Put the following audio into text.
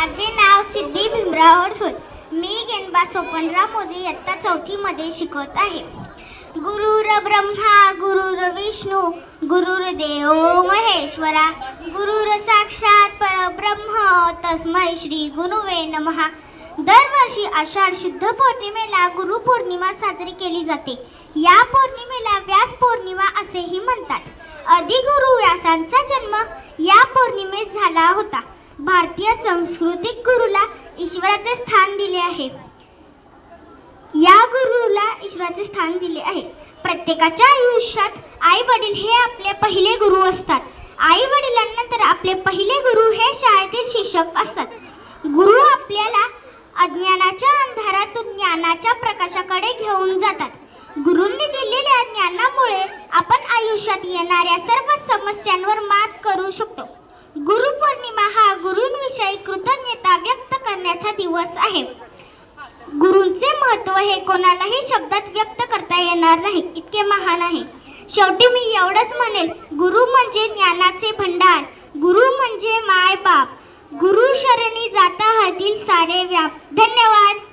माझे नाव सिद्धी भीमराव अडसूळ. मी गेनबा सोपनराव मोजे इयत्ता चौथीमध्ये शिकवत आहे. गुरुर ब्रह्मा गुरुर विष्णू गुरुर्देव महेश्वरा. गुरुर साक्षात परब्रह्म तस्मै श्री गुरुवे नमः. दरवर्षी आषाढ शुद्ध पौर्णिमेला गुरुपौर्णिमा साजरी केली जाते. या पौर्णिमेला व्यास पौर्णिमा असेही म्हणतात. अधिगुरु व्यासांचा जन्म या पौर्णिमेत झाला होता. भारतीय सांस्कृतिक गुरुला ईश्वराचे स्थान दिले आहे. या गुरुला ईश्वराचे स्थान दिले आहे. प्रत्येकाच्या आयुष्यात आई वडील हे आपले पहिले गुरु असतात. आई वडिलांनंतर आपले पहिले गुरु हे शाळेतील शिक्षक असतात. गुरु आपल्याला अज्ञानाच्या अंधारातून ज्ञानाच्या प्रकाशाकडे घेऊन जातात. गुरूंनी दिलेल्या ज्ञानामुळे आपण आयुष्यात येणाऱ्या सर्व समस्यांवर मात करू शकतो. गुरुपौर्णिमा हा गुरूंविषयी कृतज्ञता व्यक्त करण्याचा दिवस आहे. गुरूंचे महत्त्व हे कोणालाही शब्दात व्यक्त करता येणार नाही इतके महान आहे. शेवटी मी एवढंच म्हणेल गुरु म्हणजे ज्ञानाचे भंडार गुरु म्हणजे माय बाप गुरु शरणी जाता हातील सारे व्याप. धन्यवाद.